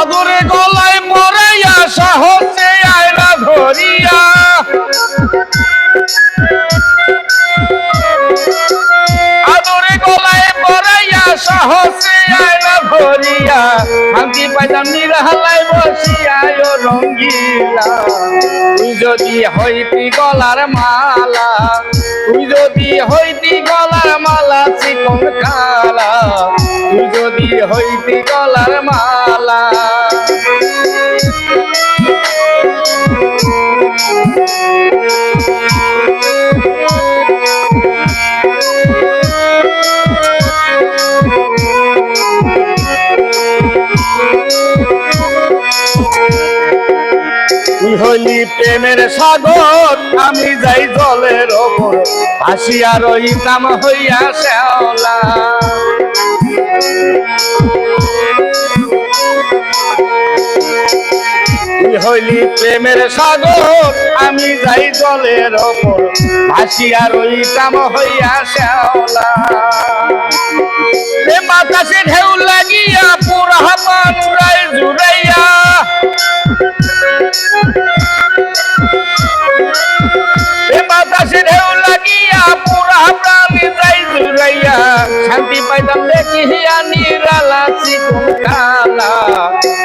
আদরে গলায় পরাইয়া সাহসে আয়না ধরিয়া। আদরে গলায় পরাইয়া সাহসে আয়না ধরিয়া। শান্তি পাইতাম নিরালায় বসিয়া ও রঙ্গিলা। তুই যদি হইতি গলার মালা, তুই যদি হইতি গলার মালা চিকন কালা, তুই যদি হইতি গলার মালা হইলি প্রেমের সাগর আমি যাই জলের ওপর। ভাসিয়া রইতাম হইয়া শ্যাওলা। হইলি প্রেমের সাগর আমি যাই জলের ওপর। ভাসিয়া রইতাম হইয়া শ্যাওলা। বাতাসে ঢেউ দেখিয়া নিরালা চিকুন কালা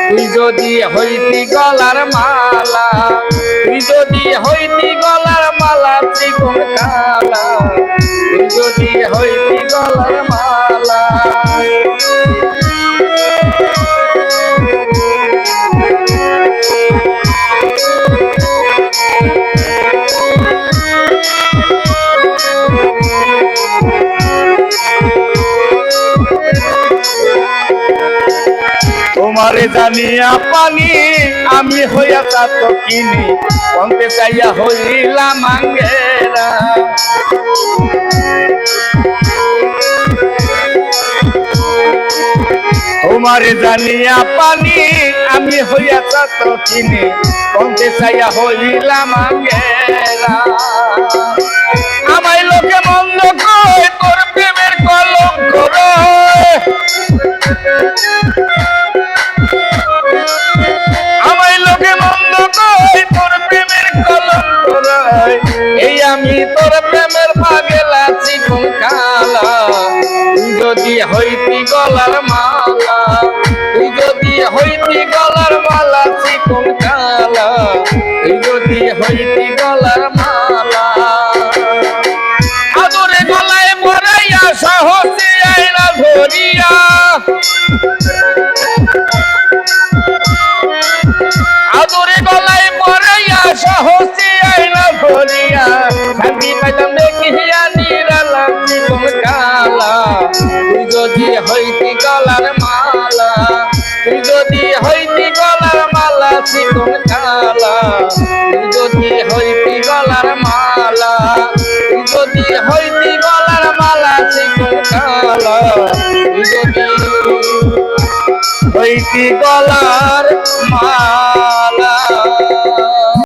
তুই যদি হইতি গলার মালা, তুই যদি হইতি গলার মালা চিকুন কালা তুই যদি হইতি গলার তোমারে জানিয়া পানি, আমি হইয়া তা তো কিনি। কমতে চাইয়া হইলাম আঙ্গেরা। তোমারে জানিয়া পানি, আমি হইয়া তা তো কিনি। কমতে চাইয়া হইলাম আঙ্গেরা। যদি হইতি গলার মালা তুই যদি হইতি গলার মালা চিকুন কালা তুই যদি হইতি গলার মালা। আদরে গলায় মরাইয়া সাহসে আইনা ধরিয়া। আদরে গলায় মরাইয়া সাহসে আইনা ধরিয়া। শান্তি পাইতাম গলার মালা। তুই যদি হইতি গলার মালা, চিকন কালা। তুই যদি হইতি গলার মালা, তুই যদি হইতি গলার মালা, চিকন কালা। তুই যদি হইতি গলার মালা।